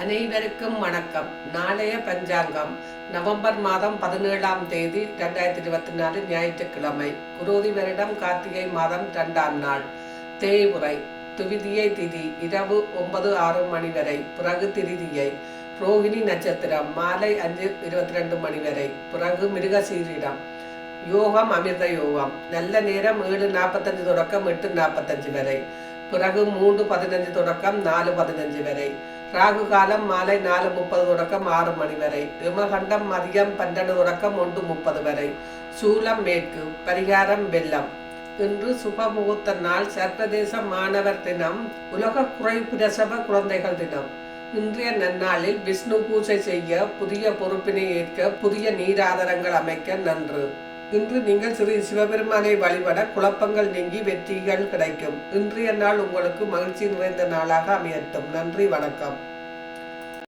அனைவருக்கும் வணக்கம். நாளைய பஞ்சாங்கம். நவம்பர் மாதம் பதினேழாம் தேதி ரெண்டாயிரத்தி இருபத்தி நாலு ஞாயிற்றுக்கிழமை. குரோதி வருடம் கார்த்திகை மாதம் இரண்டாம் நாள். தேய்முறை துவிதியை திதி இரவு ஒன்பது ஆறு மணி வரை. பிறகு திருதியை. ரோகிணி நட்சத்திரம் மாலை அஞ்சு இருபத்தி ரெண்டு மணி வரை. பிறகு மிருகசீரிடம். யோகம் அமிர்த யோகம். நல்ல நேரம் ஏழு நாற்பத்தஞ்சு தொடக்கம் எட்டு நாற்பத்தஞ்சு வரை. பிறகு மூன்று பதினஞ்சு தொடக்கம் நாலு பதினஞ்சு வரை. ராகு காலம் மாலை நாலு முப்பது தொடக்கம் ஆறு மணி வரை. விமகண்டம் மதியம் பன்னெண்டு தொடக்கம் ஒன்று முப்பது வரை. சூலம் மேற்கு பரிகாரம் வெள்ளம். இன்று சுப முகூர்த்த நாள் சர்வதேச மாணவர் தினம் உலக குறை பிரசவ குழந்தைகள் தினம். இன்றைய நன்னாளில் விஷ்ணு பூஜை செய்ய புதிய பொறுப்பினை ஏற்க புதிய நீராதாரங்கள் அமைக்க நன்று. இன்று நீங்கள் ஸ்ரீ சிவபெருமானை வழிபட குழப்பங்கள் நீங்கி வெற்றிகள் கிடைக்கும். இன்றைய நாள் உங்களுக்கு மகிழ்ச்சி நிறைந்த நாளாக அமையட்டும். நன்றி வணக்கம்.